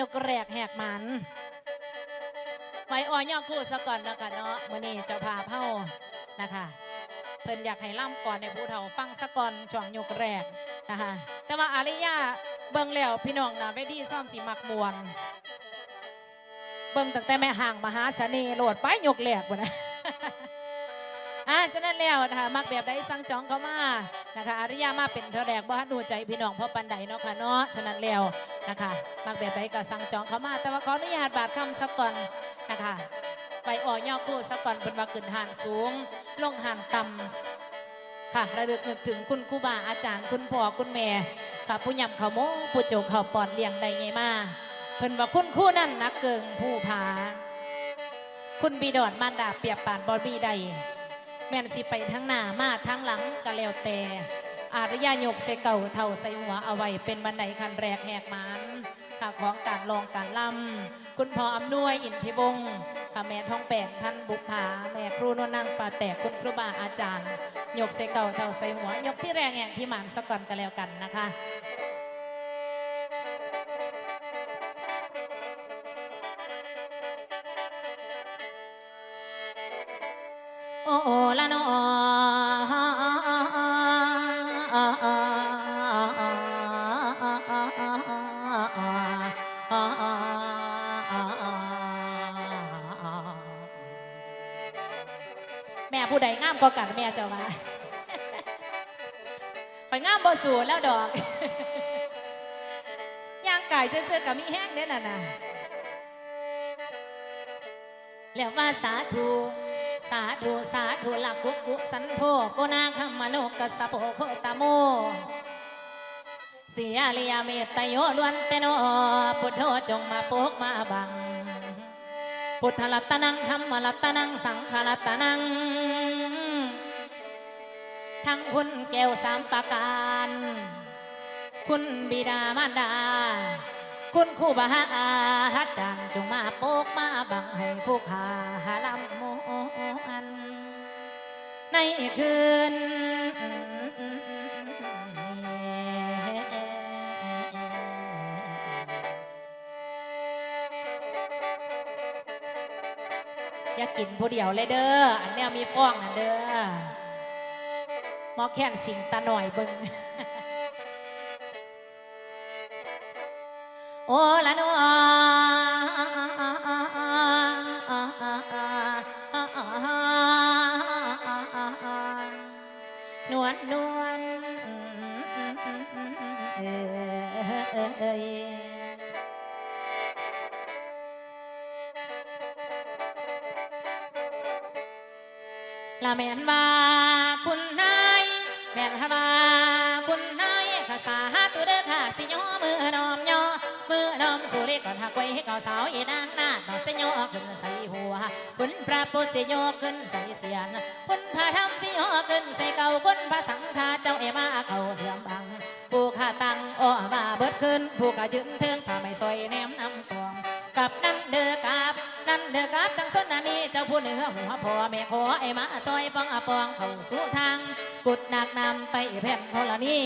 ยกแรกแหกมันไปอ่อยย่อคู่ซะก่อนแล้วกันเนาะมื้อนี้เจ้าภาพเฮานะคะ เพิ่นอยากให้ล่ำก่อนในผู้เฒ่าฟังซะก่อนช่วงยกแรกนะคะ แต่ว่าอาริยาเบิ่งแล้วพี่น้องนะเวทีซ่อมสิมักมวนเบิ่งตั้งแต่แม่ห่างมหาเสน่ห์โหลดไปยกแรกบ่นะอ่าฉะนั้นแล้วนะคะมักแบบใดสั่งจองเข้ามา นะคะอาริยามาเป็นเธอแรกบ่ฮัดดูใจพี่น้องพราะปันใดเนาะค่ะเนาะฉะนั้นแล้วนะคะมักแบบใดก็สั่งจองเขามา แต่ว่าขออนุญาตบาดคำสักก่อนนะคะไปอ่อย่อคู่สักก่อนเป็นว่าขึ้นหันสูง ลงหันต่ำค่ะระลึกนึกถึงคุณครูบาอาจารย์คุณพ่อคุณแม่ค่ะผู้ยำเขาโมผู้โจกเขาปอนเลี้ยงได้ไงมาเพิ่นว่าคุณคู่นั่นนักเกิงผู้ผาคุณบีดอนมารดาเปียบปานบอบีใด แม่นสิไปทั้งหน้ามาทั้งหลังก็แล้วแต่ อารยายกใส่เก่าเท่าใส่หัวเอาไว้เป็นบันไดคันแรกแหกมันค่ะของการลองการล่ำคุณพ่ออำนวยอินทิวงค่ะแม่ท้องแปงท่านบุพภาแม่ครูนวลนางฟ้าแตกคุณครูบาอาจารย์ ยกใส่เก่าเท่าใส่หัว ยกที่แรงแห่งที่หมันสักก่อนก็แล้วกันนะคะ ละนอแม่ผู้ใดงามก็กันแม่เจ้ามาไปงามบ่สูแล้วดอกย่างไก่จะเสื้อกับมีแห้งเด้น่ะนะแล้วว่าสาธุสาธุสา ธุลกุกุสันโธโกนาคัมมโนกัสสะโปโคตโมเสียเลียเมตโยลวนเตโนพุทโธจงมาปกมาบัง พุทธรัตนังธรรมรัตนังสังฆรัตนัง ทั้งคุณแก้วสามประการ คุณบิดามารดา คุณครูบาอาจารย์จงมาโปกมาบังให้ผู้ขาหาลำมวน ในคืนอย่ากินผู้เดียวเลยเด้อ อันเนี้ยมีฟ้องนะเด้อหมอแค้นสิงตาหน่อยเบิงโอ้ละน ละแม่นว่าคุณนายแม่นว่าคุณนายข้าสาธุเด้อค่ะสิยอมือนอมยอมือน้อมสู่เรีก่อนหักไว้ให้เก่าสาวอีนางนาดอกจะโยกขึ้นใส่หัวคุณพระพุทธโยขึ้นใส่เสียนคุณพระธรรมสิโยกขึ้นใส่เก่าคุณพระสังฆาเจ้าเอมาเขาเหลื่อมบังผู้ข้าตังอ้อมาเบิดขึ้นผู้ข้ายืนเทิงผ้าไม่ซอยแนมนำกองกับนั่นเด้อกับ นั่นเด้อกับทั้งสนนานีเจ้าผู้เหนือหัวพ่อแม่ขอไอ้มาซอยปองอปองเข้าสู่ทางกุดหนักนำไปแผ่นโทรณี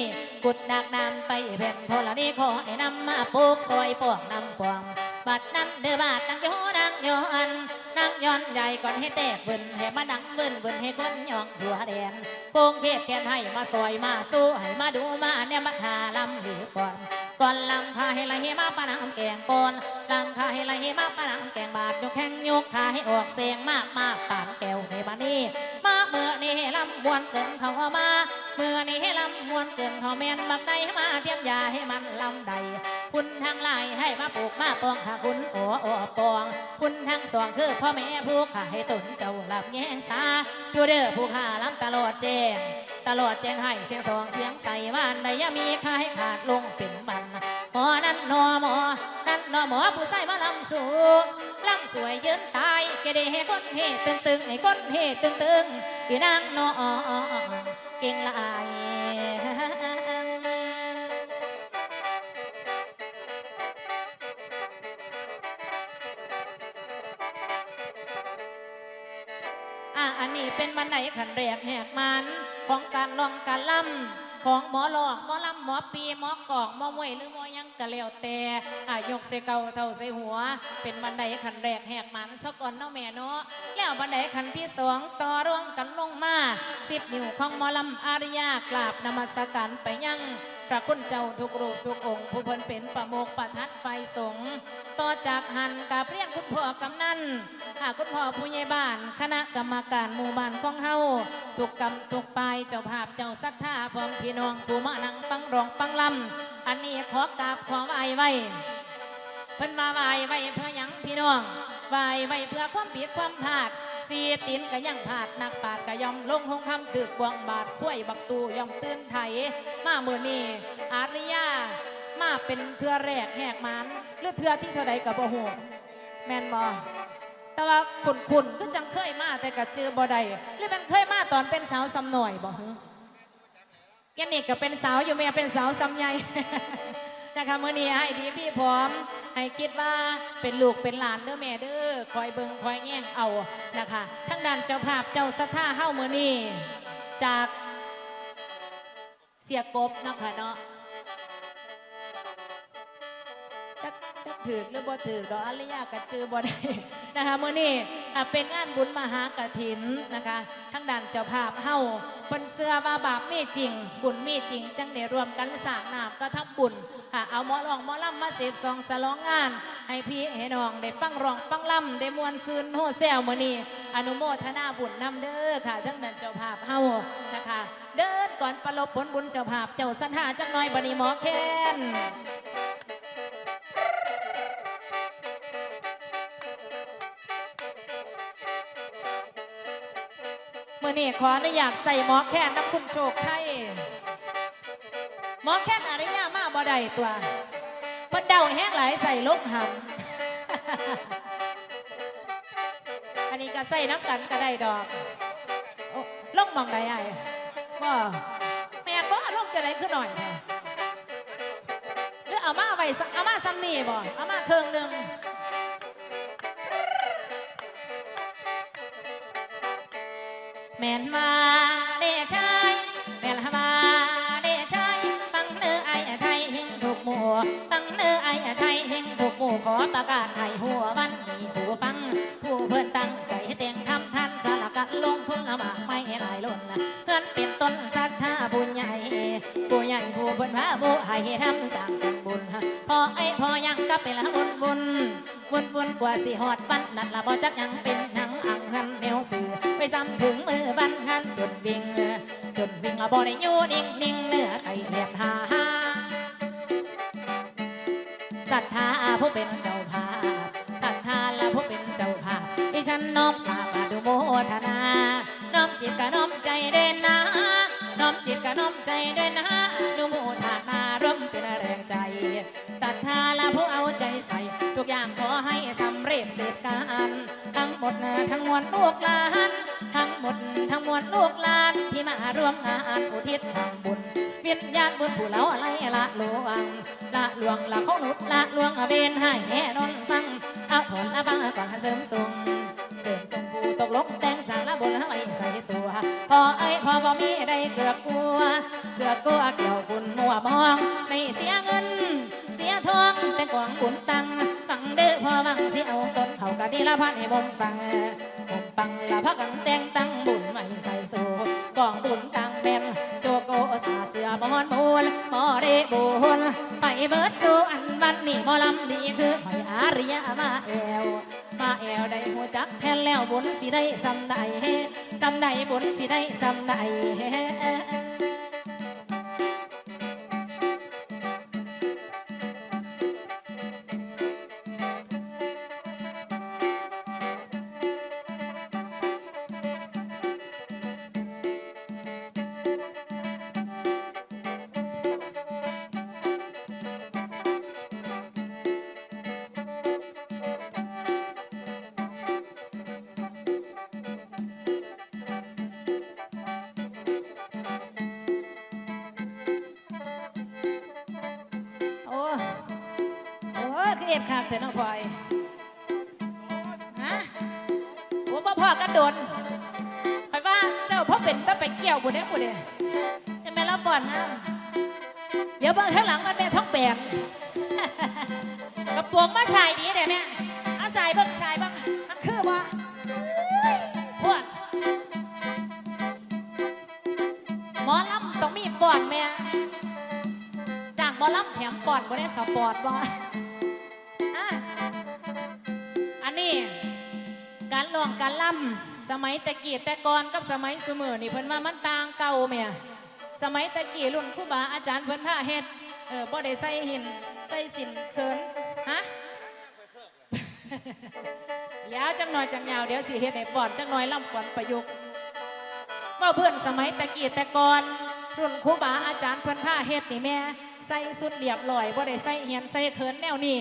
กุดหนักนำไปแผ่นโทรณีขอไอ้นำมาปลูกซอยปองนำปองบัดนั้นเด้อบาดนังโยนังโยอันนังย้อนใหญ่ก่อนให้แตกเบิ่นให้มาดังเบิ่นเบิ่นให้คนยองถั่วแดนโป่งเทพแคนให้มาซอยมาสู้ให้มาดูมาเนี่ยมาหาลำหรือก่อน ก่อนลำคาให้ละเฮมาปะนำแกงปนลำคาให้ละเฮมาปะนำแกงบาดยกแข้งยกขาให้ออกเสียงมากมากปานแก้วในบ้านนี้มาเมื่อนี้ให้ลำมวนเกินเขามาเมื่อนี้ให้ลำมวนเกินเขาแม่นบักใดให้มาเตรียมยาให้มันลำใด คุณทางลายให้มาปลูกมาปองค่ะคุณโอ้โอ้ปอง คุณทางสองคือพ่อแม่ผู้ขาให้ตนเจ้าหลับแย่งสาดูเด้อผู้ขาลำตลอดแจ้งตลอดแจ้งให้เสียงสองเสียงใส่วานใดยามีค่าให้ขาดลงเป็นบันหมอนั้นนอหมอนั่นนอหมอผู้ใส่มาลำสูงลำสวยยืนตายแกได้ให้คนเฮตึงตึงให้คนเฮตึงตึงพี่นางนอเก่งหลาย อันนี้เป็นบันไดขันแรกแหกมันของการลองการล่ำของหมอหลอกหมอลำหมอปีหมอกอกหมอมวยหรือหมอยังกะแล้วแต่อายกเสเก่าเท่าเสหัว เป็นบันไดขันแรกแหกมันซะก่อนเนาะแม่เนาะแล้วบันไดขันที่สองต่อร่วงกันลงมาสิบนิ้วของหมอลำอาริยากราบนมัสการไปยัง พระคุณเจ้าทุกรูปทุกองค์ ผู้เพิ่นเป็นประโมกประทัดไฟสงต่อจากหันกับเรียนคุณพ่อกำนันหากคุณพ่อผู้ใหญ่บ้าน คณะกรรมการหมู่บ้านของเฮาทุกกรรมทุกฝ่ายเจ้าภาพเจ้าศรัทธาพร้อมพี่น้องผู้มานั่งฟังร้องฟังลำอันนี้ขอกราบขอไหว้ไว้เพิ่นมาไหว้ไว้เพื่อหยังพี่น้องไหว้ไว้เพื่อความผิดความพลาด สีตินก็ยังพลาดนักปาดก็ยอมลงหงคำตึกบวงบาดคุ้ยบักตูยอมตื่นไถมาเมื่อนี้อาริยามาเป็นเทือแรกแหกมันหรือเทือที่เท่าใดกับบ่ฮู้แมนบ่แต่ว่าขุนขุนๆก็จังเคยมาแต่ก็เจอบ่ได้หรือมันเคยมาตอนเป็นสาวสำหน่อยบ่ฮึยันนี่ก็เป็นสาวอยู่แม่เป็นสาวสำใหญ่ นะคะเมื่อนี้ให้ดีพี่พร้อม ให้คิดว่าเป็นลูกเป็นหลานเด้อแม่เด้อคอยเบิงคอยแง่งเอานะคะทั้งด้านเจ้าภาพเจ้าสัทธาเฮ้าเมื่อนี้จากเสียกบนะคะเนาะ ถือหรือบ่ถือดอกอริยากัจือบ่ได้นะคะเมื่อนี้เป็นงานบุญมหากฐินนะคะทั้งด้านเจ้าภาพเฮ้าเพิ่นเสื้อว่าบาปมีจริง บุญมีจริง จังได้รวมกันสร้างน้ำก็ทำบุญค่ะเอาหมอลองหมอลำมาเสพซองสลองงาน ให้พี่ให้น้องได้ฟังร้องฟังลำได้มวนซืนโฮแซวมื้อนี้อนุโมทนาบุญนำเด้อค่ะทั้งนั้นเจ้าภาพเฮานะคะเดินก่อนประลบผลบุญเจ้าภาพเจ้าสันหาจักหน่อยบันีหมอแค้น เมื้อนี้ขออนุญาตใส่หมอแค้นน้ำคุณโชคชัยหมอแค่นอริยามาบ่ได้ตัวเพิ่นเดาแห้งหลายใส่ลบหำอันนี้ก็ใส่น้ำกันก็ได้ดอกโอ้ลงมองใดไอ้บ่แม่นบ่ลงจะได้ขึ้นหน่อยหรือเอามาไว้เอามาซ้ำนี่บ่เอามาเครื่องหนึ่ง ม่นมาเด้ชายแม่นมาเด้ชายตั้งเนื้อไอ้ชายเฮงถูกหมู่ตั้งเนื้อไอ้ชายเฮงถูกหมู่ขอประกาศให้หัววันนี้ผู้ฟัง ผู้เพิ่อนตั้งใจแต่งทำท่านสารกัดลงทุนละมากไม่หลายล้นเพื่อนเป็นต้นศรัทธาบุญใหญ่ผู้ใหญ่ผู้เพิ่นว่าบุให้ทำสร้างกันบุญพอไอ้พอยังก็เป็นละบุญบุญบุญบุญกว่าสิหอดปันนั่นละบ่จ บ่ได้อยู่นิ่งนิ่งเนื้อไก่แหลมหาศรัทธาผู้เป็นเจ้าภาพศรัทธาและผู้เป็นเจ้าภาพดิฉันน้อมกราบาดูโมทนาน้อมจิตกับน้อมใจเด้วยนะน้อมจิตกับน้อมใจด้วยนะดูโมทนาร่วมเป็นแรงใจศรัทธาและผู้เอาใจใส่ ทุกอย่างขอให้สำเร็จเสร็จการทั้งหมดนะทั้งมวลลูกหลาน มดทั้งมวลลูกหลานที่มาร่วมงานอุทิศทำบุญวิญญาณบุญผู้เราอะไรละหลวงละหลวงละเขาหนุดละหลวงเบนให้แน่นอนฟังเอาผลละบังก่อนเสริมทรงเสริมทรงผู้ตกลงแต่งสารละบนไว้ใส่ตัวพอไอ้พอบ่มีได้เกือบกลัวเกือบกลัวเกี่ยวบุญมัวมองในเสียเงิน เสียทองแต่กองบุญตังฟังเด้อพอวังเสิเอาต้นเขากะดีละพันให้บ่มฟัง ปังละพักกันแต่งตั้งบุญไม่ใส่ตัวกองบุญตังแบนโจโกสาเจือมอนมูลมอเรบุญไปเบิดสู่อันบันนี่มอลำดีคือหอยอาริยามาแอวมาแอวได้หัวจักแทนแล้วบุญสิได้สำไดสำไดบุญสิได้สำได คือเอ็ดขาดแต่น้องพลอยฮะโอ้บ่พ่อกันโดนคอยว่าเจ้าพ่อเป็นต้องไปเกี่ยวบุญเด้บุญเด้จะแม่รับบ่อนนะเดี๋ยวเบิ่งข้างหลังมันแม่ท้องแปลนปวกมาใส่ดีเด้แม่เอาใส่เบิ่งใส่เบิ่งมันคือบ่พวดหมอลำต้องมีปอดแม่จ้างหมอลำแถมปอดบ่ได้สปอร์ตบ่อ่ รลองการล่ำสมัยตะกี้แต่ก่อนกับสมัยสมือนี่เพิ่นว่ามันต่างเก่าแม่สมัยตะกี้รุ่นครูบาอาจารย์เพิ่นพาเฮ็ดเออบ่ได้ใส่หินใส่สินเขินฮะเดี๋ยวจังหน่อยจังยาวเดี๋ยวสิเฮ็ดให้ปอดจังหน่อยล่ำก่อนประยุกต์เว่าเพื่อนสมัยตะกี้แต่ก่อนรุ่นครูบาอาจารย์เพิ่นพาเฮ็ดนี่แม่ใส่สุดเรียบร้อยบ่ได้ใส่เหียนใส่เขินแนวนี้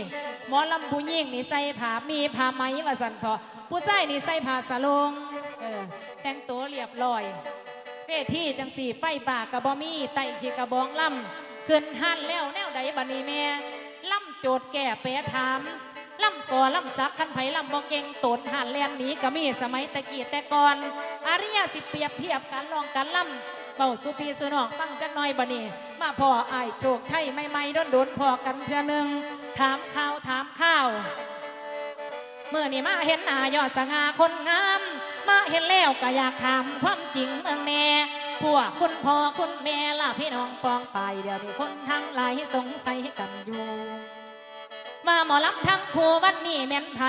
หมอลำผู้หญิงนี่ใส่ผ้ามีผ้าไหมว่าซั่นเถาะ ผู้ชายนี่ใส่ผ้าสลงเออแต่งตัวเรียบร้อยเวทีจังสี่ไฟป่ากระบอมีไต่ขีกระบองล่ำขึ้นหันแล้วแนวใดบันนี้แม่ล่ำโจทย์แก่แปรถามล่ำสอล่ำซักขันไผ่ล่ำบ่เก่งโตนหันแลนหนีก็มีสมัยตะกี้แต่ก่อนอาริยสิเปรียบเทียบการลองการล่ำเบาสุพีสุนองฟังจักหน่อยบันนี้มาพ่ออายโชคชัยไม่ไม่โดนโดนพอกันเทื่อนึงถามข่าวถามข้าว มื่อนี่มาเห็นหน้ายอดสง่าคนงาม มาเห็นแล้วก็อยากถามความจริงเมืองแน่พวกคุณพ่อคุณแม่ล่ะพี่น้องปองไปเดี๋ยวนี้คนทั้งหลายสงสัยกันอยู่มาหมอลำทั้งครูวันนี้แม่นไผ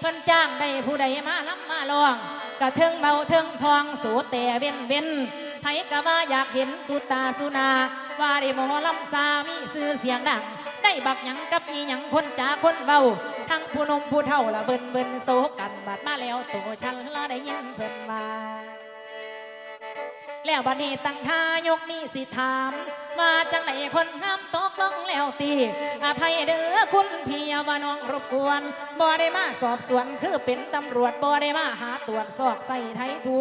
เพิ่นจ้างได้ผู้ใดมาลำมาลองกะเทิงเบาเทิงทองสูแต่เว้นเว้นไผก็ว่าอยากเห็นสุตาสุนา ว่าได้หมอลำสามีชื่อเสียงดัง ได้บักหยังกับอีหยังคนจ้าคนเบาทั้งผู้นมผู้เฒ่าละเบิ่นเบิ่นโซกันบาดมาแล้วตัวฉันละได้ยินเพิ่นมาแล้วบัดนี้ตั้งท่ายกนี้สิถามว่าจังไหนคนงามตกลงแล้วตีอภัยเด้อคุณพี่ว่าน้องรบกวนบ่ได้มาสอบสวนคือเป็นตำรวจบ่ได้มาหาตรวจสอบใส่ไทยถู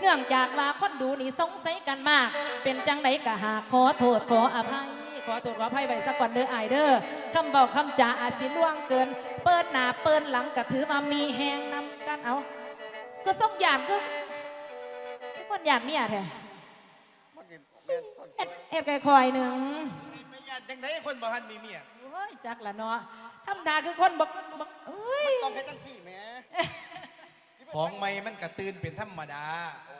เนื่องจากว่าคนดูนี่สงสัยกันมาก เป็นจังไหนก็หาขอโทษขออภัย อโทษขออภัยไว้สักก่อนเด้ออายเด้อคำบอกคำจาอาจสิล่วงเกิน เปิดหน้าเปิดหลังก็ถือมามีแหงนำกันเอา ก็ส่งหยาดก็ก็คนหยาดเมียแท้มันสิแม่นต้นเอ็ดเอ็ดไก่คอยหนึ่งไม่ญาติจังไดคนบ่ทันมีเมียโอ้ยจักละเนาะธรรมดาคือคนบอกบอกเอ้ยต้องให้ตั้งสี่แหม่ของใหม่มันกระตื่นเป็นธรรมดา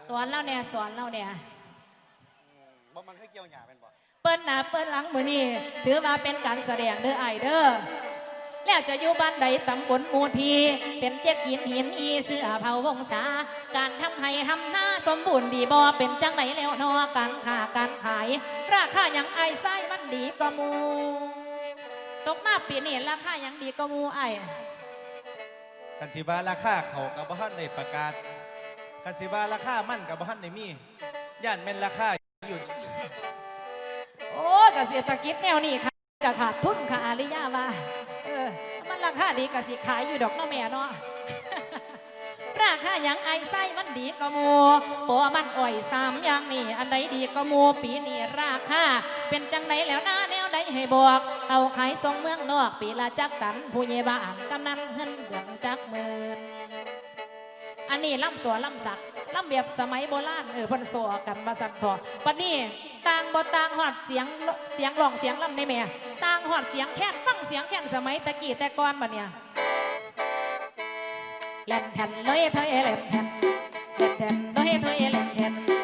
สอนเราเนี่ยสอนเราเนี่ยอืมบ่มันเคยเกี่ยวหญ้าเป็นบ่ เปิ้นหน้าเปิ้นหลังมือนี่ถือว่าเป็นการแสดงเด้อไอเด้อแล้วจะอยู่บ้านใดตำบลมูที เป็นเจ๊กินหินอีเสื้อเผาวงศาการทำให้ทำหน้าสมบูรณ์ดีบ่เป็นจังไหนแล้วนอการค้าการขาย ราคาหยังไอายไส้มันดีก็มู ตกมาปีนี้ราคาหยังดีก็มูไอายกันสิว่าราคาเขากับบ่ทันได้ประกาศกันสิว่าราคามันกับบ่ทันได้มีย่านแม่นราคาอยู่ เกษตรกิจแนวนี้ค่ะกะขาดทุนค่ะอาริยาว่าเออมันราคาดีกะสิขายอยู่ดอกเนาะแม่เนาะราคาหยังไอไส้มันดีก็หมูปัวมันอ่อยสามอย่างนี่อันใดดีก็หมูปีนี้ราคาเป็นจังไหนแล้วนะแนวใดให้บอกเอาขายส่งเมืองนอกปีละจักตันผู้ใหญ่บ้านกำนันเงินเดือนจักหมื่นอันนี้ล่ำสวนล่ำสัก ลำเบียบสมัยโบราณเออเพันสอกันมาสั่นทอปันนี้ต่างบ่ต่างหอดเสียงเสียงร้องเสียงลำในแม่ต่างหอดเสียงแค่นฟังเสียงแค่นสมัยตะกี้แต่ก่อนบัดเนี่ยแล่นแทนเลยเธอเอเล่นแทนแล่นแทนเลยเธอเอเล่นแทน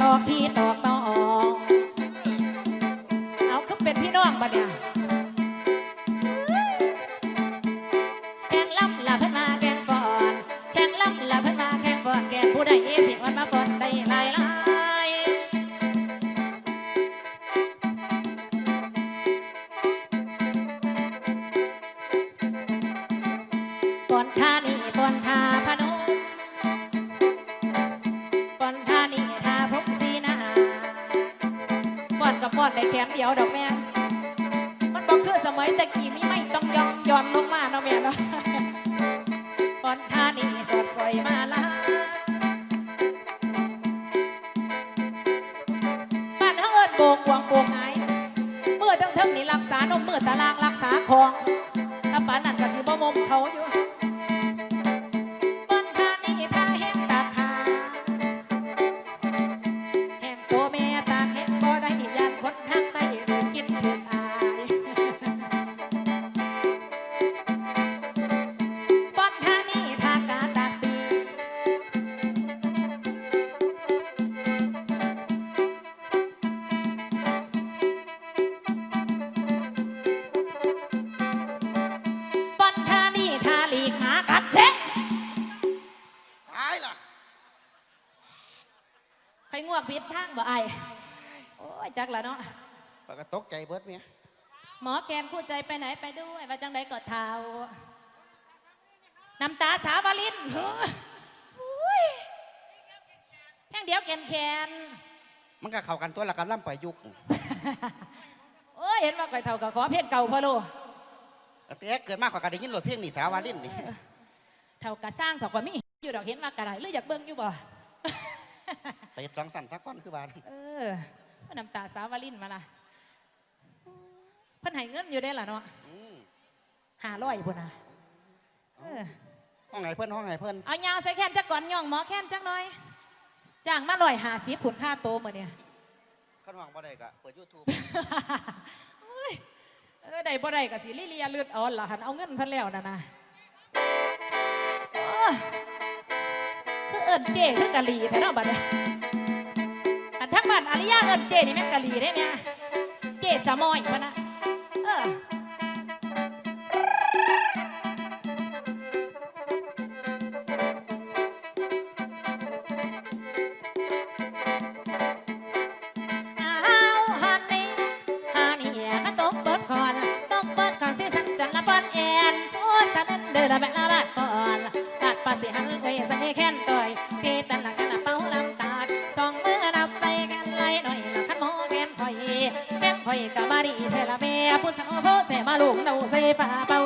ตอกพี่ตอกน้อง เอาคือเป็นพี่น้องบ่เนี่ย มัยตะกี้ไม่ไม่ต้องยอมยอมลงมาเนาะแม่เนาะปอนท่านี่สดใสมาละบ้านเฮาเอิ้นโบกวงโบกไงเมื่อทั้งทั้งนี้รักษานมเมื่อตารางรักษาของถ้าป่านนั้นก็สิบ่มมเขาอยู่ ใครงวกผิดทางบ่ไอายโอ้ยจักละเนาะ ปากก็ตกใจเบิดเมียหมอแกนคู่ใจไปไหนไปด้วย ว่าจังใดก็เท้าน้ำตาสาวลินเฮ้ออุ้ยแค่เดียวแกนแคนมันก็เข้ากันตัวละกันล่ำไปยุกโอ้ยเห็นว่าก่อยเท่ากับขอเพลงเก่าพะโลแต่เกิดมากกว่าการได้ยินรถเพียงนี่สาวาลินนี่เท่ากับสร้างเท่ากับมีอยู่ดอกเห็นว่ากระไรหรืออยากเบิ่งอยู่บ่ไป เฮ็ดจังสันทักก้อนคือบ้านเออน้ำตาสาวลินมาล่ะเพิ่นให้เงินอยู่ได้ล่ะเนาะอืมหาร้อยพุ่นน่ะเออห้องไหนเพิ่นห้องไหนเพิ่นเอายางใส่แค้นจักก่อนย่องหมอแค้นจักหน่อยจ้างมาลอยหาสีผุนค่าโตมื้อเนี่ยขั้นห้องบ่ได้ก็เปิดยูทูบเอ้ยเออได้บ่ได้ก็สิลิเลียเลือดอ่อนล่ะหันเอาเงินเพิ่นแล้วนั่นน่ะโอ้ยคือเอิ้นเจ้คือกะหลีแท้เนาะบัดนี้อันทั้ง บ้านอาริยาเอิญเจนี่แม่นกะหลีได้แม่เจสมอยพะนะ ผู้สาวผู้เสมาลุงเดาเสป่าเป่า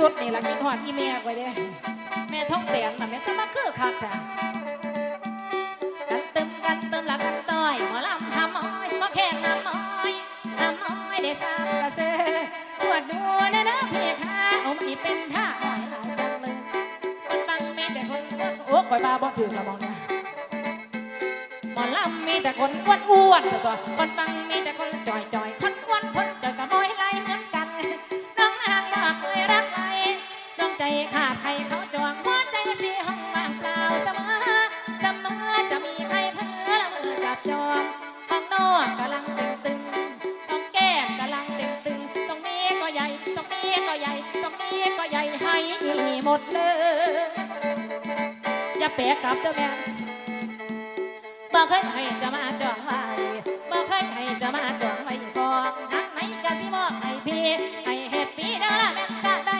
สุดนี่ละกินหอดอีเมียไว้เด้แม่ท้องเปนน่ะแม่จะมาคือคักแท้กันเติมกันเติมละกันต่อยหมอลำหำอ้อยหมอแข่งหำอ้อยหำอ้อยได้สามกระเซอปวดดูนะนะพี่ค่ะเอาไม่เป็นท่าหน่อยหลายจังเลยคนฟังมีแต่คนโอ้คอยบาบ่ถึงละมองเนี่ยหมอลำมีแต่คนอ้วนอ้วนๆตัวคนฟังมีแต่คนจอยจ กลับเด้อแม่บ่เคยให้จะมาจองไว้บ่เคยให้จะมาจองไว้กองหักไหนก็สิมอบให้พี่ให้เฮ็ดปีเด้อละแม่นก็ได้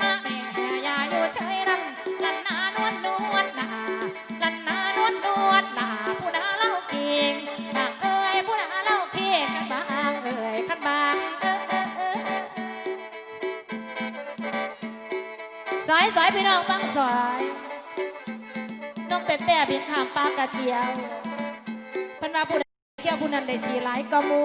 มาแม่แห่ยาอยู่เฉยนั่นลันนานวลนวลนาลันนานวลนวลนาผู้นาเล่าเคียงบางเอ้ยผู้นาเล่าเคียงกันบางเอ้ยคันบางเอ้ยเอ้ยเอ้ยสอยสอยพี่น้องฟังสอย แต่บินทามปลากระเจียวพันมาผู้ใดเที่ยวผู้นั้นได้ชีหลายกะมู